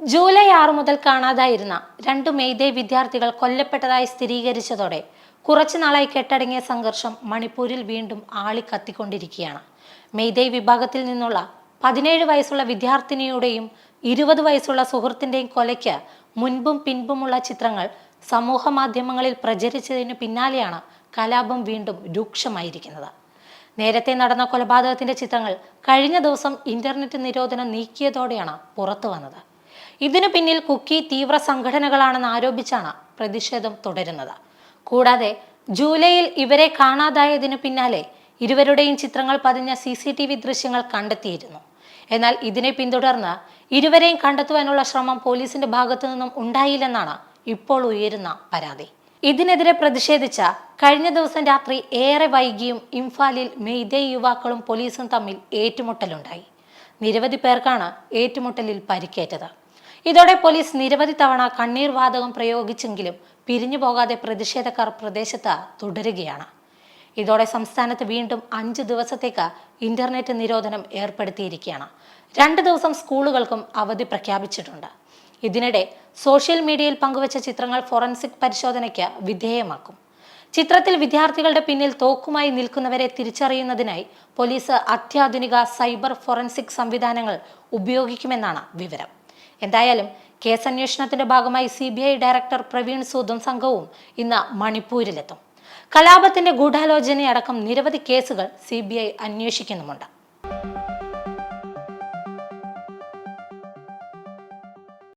July ആറ് മുതൽ കാണാതായിരുന്ന രണ്ട് മെയ്തേ വിദ്യാർത്ഥികൾ കൊല്ലപ്പെട്ടതായി സ്ഥിരീകരിച്ചതോടെ കുറച്ചു നാളായി കെട്ടടങ്ങിയ സംഘർഷം മണിപ്പൂരിൽ വീണ്ടും ആളി കത്തിക്കൊണ്ടിരിക്കുകയാണ്. മെയ്തേ വിഭാഗത്തിൽ നിന്നുള്ള പതിനേഴ് വയസ്സുള്ള വിദ്യാർത്ഥിനിയുടെയും ഇരുപത് വയസ്സുള്ള സുഹൃത്തിന്റെയും കൊലയ്ക്ക് മുൻപും പിൻപുമുള്ള ചിത്രങ്ങൾ സമൂഹ മാധ്യമങ്ങളിൽ പ്രചരിച്ചതിന് പിന്നാലെയാണ് കലാപം വീണ്ടും രൂക്ഷമായിരിക്കുന്നത്. നേരത്തെ നടന്ന കൊലപാതകത്തിന്റെ ചിത്രങ്ങൾ കഴിഞ്ഞ ദിവസം ഇന്റർനെറ്റ് നിരോധനം നീക്കിയതോടെയാണ് പുറത്തു വന്നത്. ഇതിനു പിന്നിൽ കുക്കി തീവ്ര സംഘടനകളാണെന്ന് ആരോപിച്ചാണ് പ്രതിഷേധം തുടരുന്നത്. കൂടാതെ ജൂലൈയിൽ ഇവരെ കാണാതായതിനു പിന്നാലെ ഇരുവരുടെയും ചിത്രങ്ങൾ പതിഞ്ഞ സി സി ടി വി ദൃശ്യങ്ങൾ കണ്ടെത്തിയിരുന്നു. എന്നാൽ ഇതിനെ പിന്തുടർന്ന് ഇരുവരെയും കണ്ടെത്തുവാനുള്ള ശ്രമം പോലീസിന്റെ ഭാഗത്തു നിന്നും ഉണ്ടായില്ലെന്നാണ് ഇപ്പോൾ ഉയരുന്ന പരാതി. ഇതിനെതിരെ പ്രതിഷേധിച്ച കഴിഞ്ഞ ദിവസം രാത്രി ഏറെ വൈകിയും ഇംഫാലിൽ മെയ്തേ യുവാക്കളും പോലീസും തമ്മിൽ ഏറ്റുമുട്ടലുണ്ടായി. നിരവധി പേർക്കാണ് ഏറ്റുമുട്ടലിൽ പരിക്കേറ്റത്. ഇതോടെ പോലീസ് നിരവധി തവണ കണ്ണീർ വാതകം പ്രയോഗിച്ചെങ്കിലും പിരിഞ്ഞു പോകാതെ പ്രതിഷേധക്കാർ പ്രദേശത്ത് തുടരുകയാണ്. ഇതോടെ സംസ്ഥാനത്ത് വീണ്ടും അഞ്ച് ദിവസത്തേക്ക് ഇന്റർനെറ്റ് നിരോധനം ഏർപ്പെടുത്തിയിരിക്കുകയാണ്. രണ്ട് ദിവസം സ്കൂളുകൾക്കും അവധി പ്രഖ്യാപിച്ചിട്ടുണ്ട്. ഇതിനിടെ സോഷ്യൽ മീഡിയയിൽ പങ്കുവച്ച ചിത്രങ്ങൾ ഫോറൻസിക് പരിശോധനയ്ക്ക് വിധേയമാക്കും. ചിത്രത്തിൽ വിദ്യാർത്ഥികളുടെ പിന്നിൽ തോക്കുമായി നിൽക്കുന്നവരെ തിരിച്ചറിയുന്നതിനായി പോലീസ് അത്യാധുനിക സൈബർ ഫോറൻസിക് സംവിധാനങ്ങൾ ഉപയോഗിക്കുമെന്നാണ് വിവരം. എന്തായാലും കേസ് അന്വേഷണത്തിന്റെ ഭാഗമായി C B I director Praveen സൂദും സംഘവും ഇന്ന് മണിപ്പൂരിലെത്തും. കലാപത്തിന്റെ ഗൂഢാലോചനയടക്കം നിരവധി കേസുകൾ സി ബി ഐ അന്വേഷിക്കുന്നുമുണ്ട്.